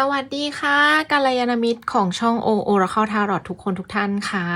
สวัสดีค่ะกัลยาณมิตรของช่องโอโอราเข้าทารอดทุกคนทุกท่านค่ะ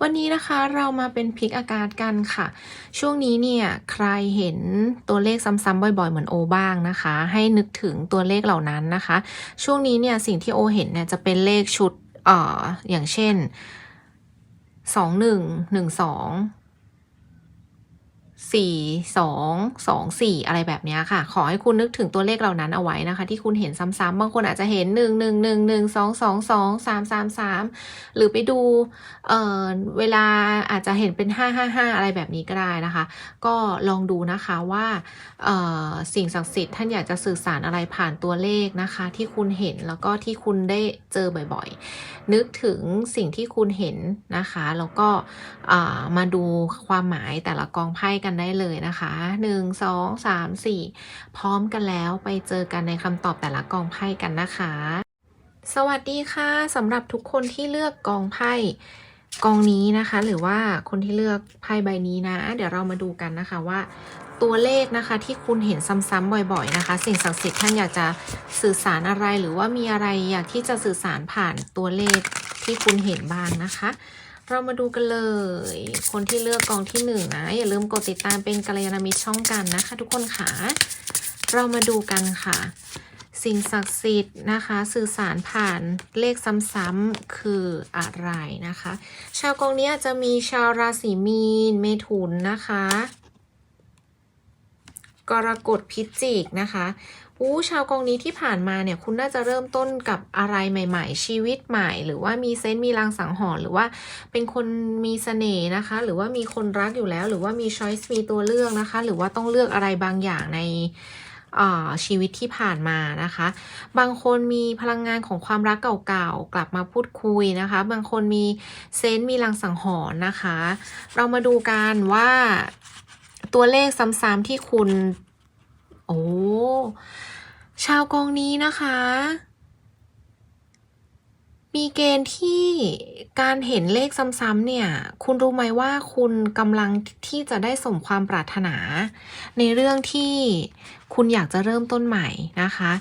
วันนี้นะคะเรามาเป็นพลิกอากาศกันค่ะ ช่วงนี้เนี่ยใครเห็นตัวเลขซ้ำๆบ่อยๆ เหมือนโอบ้างนะคะ ให้นึกถึงตัวเลขเหล่านั้นนะคะ ช่วงนี้เนี่ยสิ่งที่โอเห็นเนี่ยจะเป็นเลขชุดเอ่ออย่างเช่นสองหนึ่งหนึ่งสอง สี่สองสองสี่อะไรแบบนี้ค่ะ ขอให้คุณนึกถึงตัวเลขเหล่านั้นเอาไว้นะคะ ที่คุณเห็นซ้ำๆบางคนอาจจะเห็นหนึ่งหนึ่งหนึ่งหนึ่งสองสองสองสามสามสามหรือไปดูเอ่อเวลาอาจจะเห็นเป็นห้าห้าห้าอะไรแบบนี้ก็ได้นะคะ ก็ลองดูนะคะว่าเอ่อสิ่งศักดิ์สิทธิ์ท่านอยากจะสื่อสารอะไรผ่านตัวเลขนะคะ ที่คุณเห็นแล้วก็ที่คุณได้เจอบ่อยๆ นึกถึงสิ่งที่คุณเห็นนะคะ แล้วก็อ่ามาดูความหมายแต่ละกองไพ่กันได้เลยนะคะหนึ่งสองสามสี่พร้อมกันแล้วไปเจอกันในคำตอบแต่ละกองไพ่กันนะคะ สวัสดีค่ะสำหรับทุกคนที่เลือกกองไพ่กองนี้นะคะ หรือว่าคนที่เลือกไพ่ใบนี้นะ เดี๋ยวเรามาดูกันนะคะว่า ตัวเลขนะคะที่คุณเห็นซ้ำๆบ่อย ๆนะคะ สิ่งศักดิ์สิทธิ์ท่านอยากจะสื่อสารอะไรหรือว่ามีอะไรอยากที่จะสื่อสารผ่านตัวเลขที่คุณเห็นบ้างนะคะ เรามาดูกันเลย คนที่เลือกกองที่หนึ่งนะ อย่าลืมกดติดตามเป็นกัลยาณมิตรช่องกันนะคะ ทุกคนค่ะ เรามาดูกันค่ะ สิ่งศักดิ์สิทธิ์นะคะ สื่อสารผ่านเลขซ้ำๆคืออะไรนะคะ ชาวกองนี้อาจจะมีชาวราศีมีน เมถุนนะคะ กรกฎพิจิกนะคะ อู้ชาวกองนี้ที่ผ่านมาเนี่ยคุณน่าจะเริ่มต้นกับอะไรใหม่ ๆ ชีวิตใหม่ หรือว่ามีเซนต์มีลางสังหรณ์หรือว่าเป็นคนมีเสน่ห์นะคะ หรือว่ามีคนรักอยู่แล้ว หรือว่ามีช้อยส์มีตัวเลือกนะคะ หรือว่าต้องเลือกอะไรบางอย่างในชีวิตที่ผ่านมานะคะ บางคนมีพลังงานของความรักเก่าๆ กลับมาพูดคุยนะคะ บางคนมีเซนต์มีลางสังหรณ์นะคะ เรามาดูกันว่าตัวเลขซ้ำๆที่คุณ โอ้ ชาวกองนี้นะคะ มีเกณฑ์ที่การเห็นเลขซ้ำๆเนี่ย คุณรู้ไหมว่าคุณกำลังที่จะได้สมความปรารถนา ในเรื่องที่คุณอยากจะเริ่มต้นใหม่นะคะ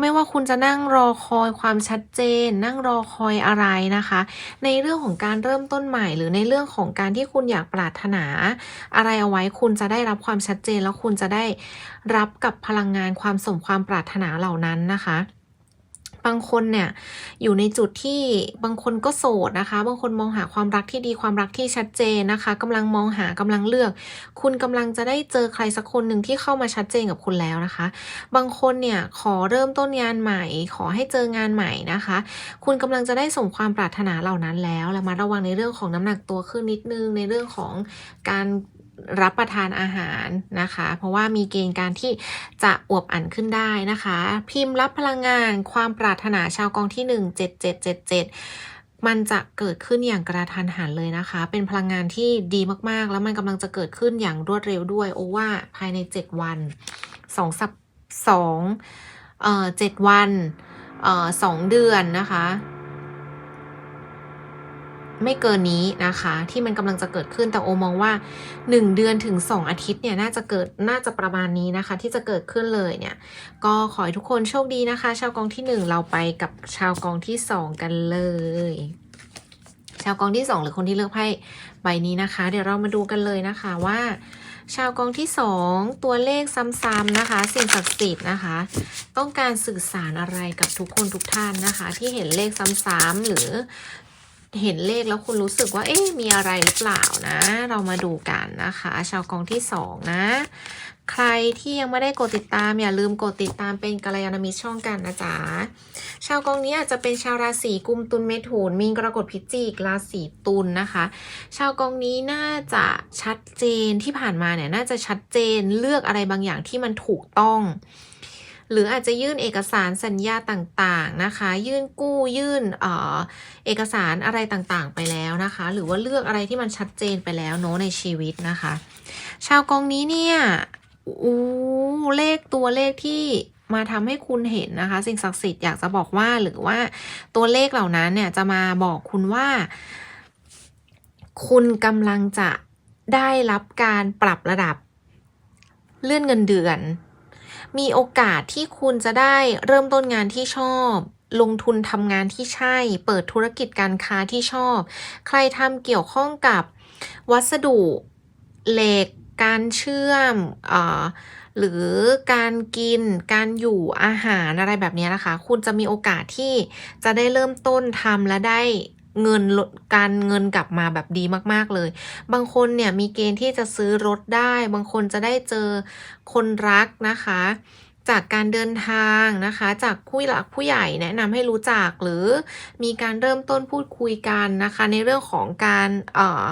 ไม่ว่าคุณจะนั่งรอคอยความชัดเจน นั่งรอคอยอะไรนะคะ ในเรื่องของการเริ่มต้นใหม่ หรือในเรื่องของการที่คุณอยากปรารถนา อะไรเอาไว้คุณจะได้รับความชัดเจนแล้วคุณจะได้รับกับพลังงานความสมความปรารถนาเหล่านั้นนะคะ บางคนเนี่ยอยู่ในจุดที่บางคนก็โสดนะคะ บางคนมองหาความรักที่ดีความรักที่ชัดเจนนะคะกำลังมองหากำลังเลือก คุณกำลังจะได้เจอใครสักคนหนึ่งที่เข้ามาชัดเจนกับคุณแล้วนะคะ บางคนเนี่ยขอเริ่มต้นงานใหม่ ขอให้เจองานใหม่นะคะ คุณกำลังจะได้ส่งความปรารถนาเหล่านั้นแล้วและมาระวังในเรื่องของน้ำหนักตัวขึ้นนิดนึงในเรื่องของการ รับประทานอาหารนะคะ เพราะว่ามีเกณฑ์การที่จะอวบอันขึ้นได้นะคะ พิมพ์รับพลังงาน ความปรารถนาชาวกองที่ 1 7777มันจะเกิดขึ้นอย่างกระทันหันเลยนะคะ เป็นพลังงานที่ดีมากๆ แล้วมันกำลังจะเกิดขึ้นอย่างรวดเร็วด้วย โอว่าภายใน 7 วัน2สัปสองเอ่อเจ็ดวันเอ่อสองเดือนนะคะ ไม่เกินนี้นะคะ ที่มันกำลังจะเกิดขึ้นแต่โอมองว่า 1 เดือนถึง 2 อาทิตย์เนี่ยน่าจะเกิดน่าจะประมาณนี้นะคะ ที่จะเกิดขึ้นเลยเนี่ย ก็ขอให้ทุกคนโชคดีนะคะ ชาวกองที่ 1 เราไปกับชาวกองที่ 2 กันเลย ชาวกองที่ 2 หรือคนที่เลือกไพ่ใบนี้นะคะ เดี๋ยวเรามาดูกันเลยนะคะว่า ชาวกองที่ 2 ตัวเลขซ้ำๆนะคะ สิ่งศักดิ์สิทธิ์นะคะ ต้องการสื่อสารอะไรกับทุกคนทุกท่านนะคะ ที่เห็นเลขซ้ำๆหรือ เห็นเลขแล้วคุณรู้สึกว่า เอ๊ะ มีอะไรหรือเปล่านะ เรามาดูกันนะคะ ชาวกองที่สองนะ ใครที่ยังไม่ได้กดติดตามอย่าลืมกดติดตามเป็นกัลยาณมิตรช่องกันนะจ๊ะ ชาวกองนี้อาจจะเป็นชาวราศีกุมตุลเมถุนมีนกรกฎพิจิกราศีตุลนะคะ ชาวกองนี้น่าจะชัดเจนที่ผ่านมาเนี่ยน่าจะชัดเจนเลือกอะไรบางอย่างที่มันถูกต้อง หรืออาจจะยื่นเอกสารสัญญาต่างๆนะคะ ยื่นกู้ยื่นเออเอกสารอะไรต่างๆไปแล้วนะคะ หรือว่าเลือกอะไรที่มันชัดเจนไปแล้วเนอะในชีวิตนะคะ ชาวกองนี้เนี่ยอู้เลขตัวเลขที่มาทำให้คุณเห็นนะคะ สิ่งศักดิ์สิทธิ์อยากจะบอกว่าหรือว่าตัวเลขเหล่านั้นเนี่ยจะมาบอกคุณว่า คุณกำลังจะได้รับการปรับระดับเลื่อนเงินเดือน มีโอกาสที่คุณจะได้เริ่มต้นงานที่ชอบ ลงทุนทำงานที่ใช่ เปิดธุรกิจการค้าที่ชอบ ใครทำเกี่ยวข้องกับวัสดุเหล็ก การเชื่อมอหรือการกิน การอยู่อาหารอะไรแบบนี้นะคะ คุณจะมีโอกาสที่จะได้เริ่มต้นทำและได้ เงินลดการเงินกลับมาแบบดีมากๆเลย บางคนเนี่ยมีเกณฑ์ที่จะซื้อรถได้ บางคนจะได้เจอคนรักนะคะ จากการเดินทางนะคะ จากผู้หลักผู้ใหญ่แนะนำให้รู้จักหรือมีการเริ่มต้นพูดคุยกันนะคะ ในเรื่องของการเอ่อ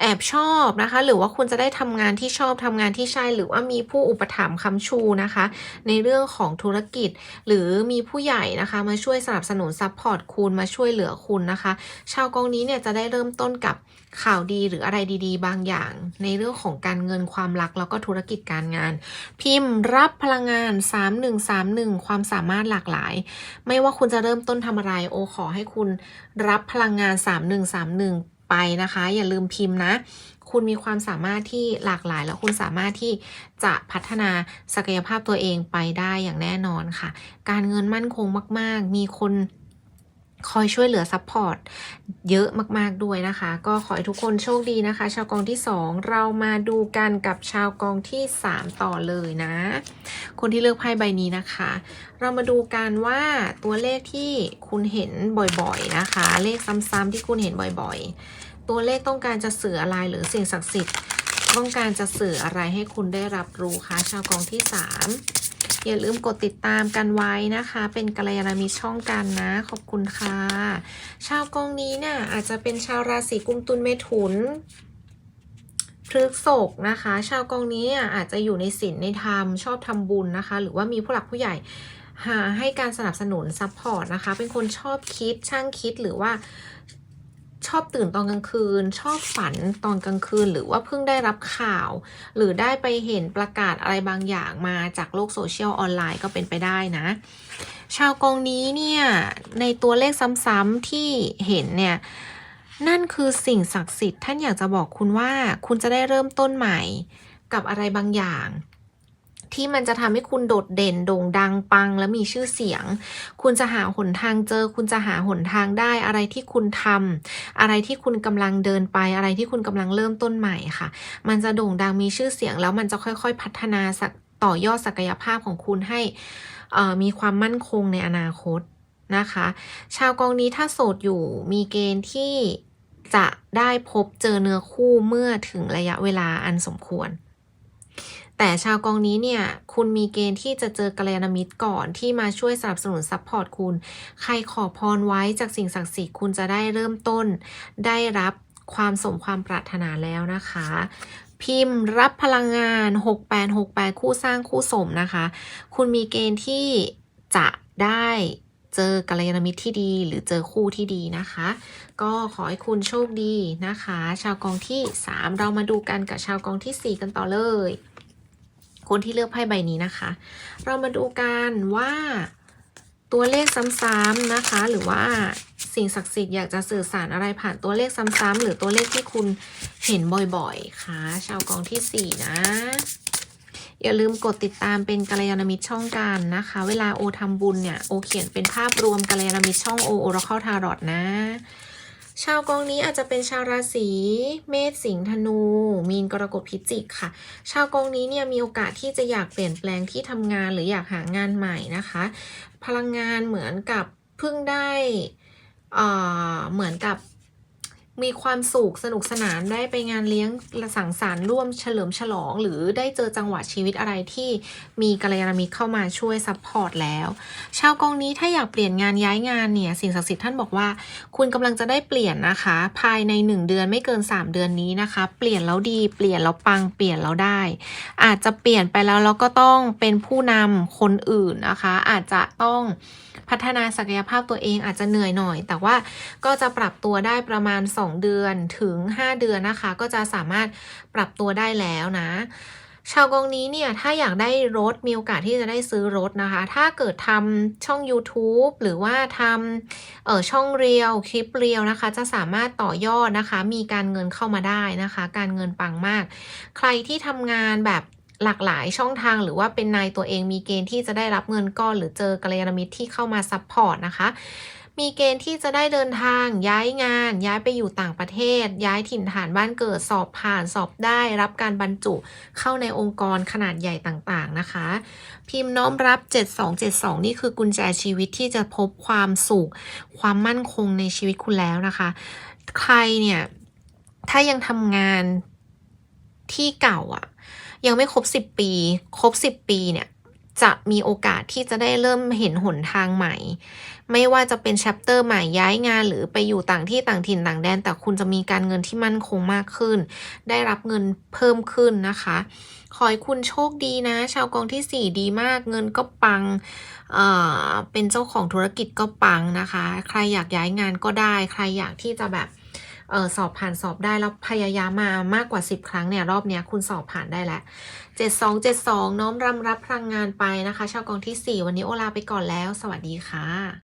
แอบชอบนะคะ หรือว่าคุณจะได้ทำงานที่ชอบทำงานที่ใช่หรือว่ามีผู้อุปถัมภ์คำชูนะคะ ในเรื่องของธุรกิจ หรือมีผู้ใหญ่นะคะ มาช่วยสนับสนุนซัพพอร์ตคุณมาช่วยเหลือคุณนะคะ ชาวกองนี้เนี่ยจะได้เริ่มต้นกับข่าวดีหรืออะไรดี ๆ บางอย่าง ในเรื่องของการเงินความรักแล้วก็ธุรกิจการงาน พิมพ์รับพลังงาน 3131 ความสามารถหลากหลาย ไม่ว่าคุณจะเริ่มต้นทำอะไรโอขอให้คุณรับพลังงาน 3131 ไปนะคะ อย่าลืมพิมพ์นะ คุณมีความสามารถที่หลากหลาย แล้วคุณสามารถที่จะพัฒนาศักยภาพตัวเองไปได้อย่างแน่นอนค่ะ การเงินมั่นคงมาก ๆ มีคน คอยช่วยเหลือซัพพอร์ตเยอะมากๆด้วยนะคะ ก็ขอให้ทุกคนโชคดีนะคะ ชาวกองที่ 2 เรามาดูกันกับชาวกองที่ 3 ต่อเลยนะ คนที่เลือกไพ่ใบนี้นะคะ เรามาดูกันว่าตัวเลขที่คุณเห็นบ่อยๆนะคะ เลขซ้ำๆที่คุณเห็นบ่อยๆ ตัวเลขต้องการจะสื่ออะไรหรือสิ่งศักดิ์สิทธิ์ ต้องการจะสื่ออะไรให้คุณได้รับรู้คะชาวกองที่ 3 อย่าลืมกดติดตามกันไว้นะคะ เป็นกัลยาณมิตรช่องกันนะ ขอบคุณค่ะ ชาวกองนี้เนี่ยอาจจะเป็นชาวราศีกุมตุลเมถุนพฤกษภนะคะ ชาวกองนี้อาจจะอยู่ในศีลในธรรมชอบทำบุญนะคะ หรือว่ามีผู้หลักผู้ใหญ่หาให้การสนับสนุนซัพพอร์ตนะคะ เป็นคนชอบคิดช่างคิดหรือว่า ชอบตื่นตอนกลางคืน ชอบฝันตอนกลางคืน หรือว่าเพิ่งได้รับข่าว หรือได้ไปเห็นประกาศอะไรบางอย่างมาจากโลกโซเชียลออนไลน์ก็เป็นไปได้นะ ชาวกองนี้เนี่ยในตัวเลขซ้ำๆที่เห็นเนี่ยนั่นคือสิ่งศักดิ์สิทธิ์ท่านอยากจะบอกคุณว่าคุณจะได้เริ่มต้นใหม่กับอะไรบางอย่าง ที่มันจะทำให้คุณโดดเด่นโด่งดังปังและมีชื่อเสียง คุณจะหาหนทางเจอ คุณจะหาหนทางได้อะไรที่คุณทำอะไรที่คุณกำลังเดินไปอะไรที่คุณกำลังเริ่มต้นใหม่ค่ะ มันจะโด่งดังมีชื่อเสียง แล้วมันจะค่อย ๆ พัฒนาต่อยอดศักยภาพของคุณให้มีความมั่นคงในอนาคตนะคะ ชาวกองนี้ถ้าโสดอยู่มีเกณฑ์ที่จะได้พบเจอเนื้อคู่เมื่อถึงระยะเวลาอันสมควร แต่ชาวกองนี้เนี่ยคุณมีเกณฑ์ที่จะเจอกัลยาณมิตรก่อนที่มาช่วยสนับสนุนซัพพอร์ตคุณ ใครขอพรไว้จากสิ่งศักดิ์สิทธิ์คุณจะได้เริ่มต้น ได้รับความสมความปรารถนาแล้วนะคะ พิมพ์รับพลังงาน 6868 คู่สร้างคู่สมนะคะ คุณมีเกณฑ์ที่จะได้เจอกัลยาณมิตรที่ดีหรือเจอคู่ที่ดีนะคะ ก็ขอให้คุณโชคดีนะคะ ชาวกองที่ 3 เรามาดูกันกับชาวกองที่ 4 กันต่อเลย คนที่เลือกไพ่ใบนี้นะคะ เรามาดูกันว่าตัวเลขซ้ำๆนะคะ หรือว่าสิ่งศักดิ์สิทธิ์อยากจะสื่อสารอะไรผ่านตัวเลขซ้ำๆหรือตัวเลขที่คุณเห็นบ่อยๆค่ะ ชาวกองที่ 4 นะ อย่าลืมกดติดตามเป็นกัลยาณมิตรช่องกันนะคะ เวลาโอทำบุญเนี่ย โอเขียนเป็นภาพรวมกัลยาณมิตรช่องโอโอราเข้าทารอดนะ ชาวกองนี้อาจจะเป็นชาวราศีเมษสิงห์ธนู มีนกรกฎพิจิกค่ะ ชาวกองนี้เนี่ยมีโอกาสที่จะอยากเปลี่ยนแปลงที่ทำงานหรืออยากหางานใหม่นะคะ พลังงานเหมือนกับเพิ่งได้เอ่อเหมือนกับ มีความสุขสนุกสนานได้ไปงานเลี้ยงสังสรรค์ร่วมเฉลิมฉลอง หรือได้เจอจังหวะชีวิตอะไรที่มีกัลยาณมิตรเข้ามาช่วยซัพพอร์ตแล้ว ชาวกองนี้ถ้าอยากเปลี่ยนงานย้ายงานเนี่ยสิ่งศักดิ์สิทธิ์ท่านบอกว่า คุณกำลังจะได้เปลี่ยนนะคะ ภายใน 1 เดือนไม่เกิน 3 เดือนนี้นะคะ เปลี่ยนแล้วดีเปลี่ยนแล้วปังเปลี่ยนแล้วได้ อาจจะเปลี่ยนไปแล้วแล้วก็ต้องเป็นผู้นำคนอื่นนะคะ อาจจะต้องพัฒนาศักยภาพตัวเองอาจจะเหนื่อยหน่อย แต่ว่าก็จะปรับตัวได้ประมาณ 2เดือนถึง 5 เดือนนะคะ ก็จะสามารถปรับตัวได้แล้วนะชาวกองนี้เนี่ยถ้าอยากได้รถมีโอกาสที่จะได้ซื้อรถนะคะ ถ้าเกิดทำช่อง YouTube หรือว่าทำเออช่องเรียวคลิปเรียวนะคะ จะสามารถต่อยอดนะคะ มีการเงินเข้ามาได้นะคะ การเงินปังมาก ใครที่ทำงานแบบหลากหลายช่องทางหรือว่าเป็นนายตัวเองมีเกณฑ์ที่จะได้รับเงินก้อน หรือเจอกัลยาณมิตรที่เข้ามาซัพพอร์ตนะคะ มีเกณฑ์ที่จะได้เดินทางย้ายงาน ย้ายไปอยู่ต่างประเทศ ย้ายถิ่นฐานบ้านเกิดสอบผ่านสอบได้รับการบรรจุเข้าในองค์กรขนาดใหญ่ต่างๆนะคะ พิมพ์น้อมรับ 7272 นี่คือกุญแจชีวิตที่จะพบความสุข ความมั่นคงในชีวิตคุณแล้วนะคะ ใครเนี่ยถ้ายังทำงานที่เก่าอะยังไม่ครบ 10 ปี ครบ 10 ปีเนี่ย จะมีโอกาสที่จะได้เริ่มเห็นหนทางใหม่ ไม่ว่าจะเป็น chapter ใหม่ย้ายงานหรือไปอยู่ต่างที่ต่างถิ่นต่างแดน แต่คุณจะมีการเงินที่มั่นคงมากขึ้น ได้รับเงินเพิ่มขึ้นนะคะขอให้คุณโชคดีนะ ชาวกองที่ 4 ดีมาก เงินก็ปังเอ่อเป็นเจ้าของธุรกิจก็ปังนะคะ ใครอยากย้ายงานก็ได้ ใครอยากที่จะแบบ ออสอบผ่านสอบได้แล้วพยายามมามากกว่า 10 ครั้งเนี่ยรอบเนี้ยคุณสอบผ่านได้แล้ว7272 น้อมรำรับพลังงานไปนะคะ ชาวกองที่ 4 วันนี้โอลาไปก่อนแล้ว สวัสดีค่ะ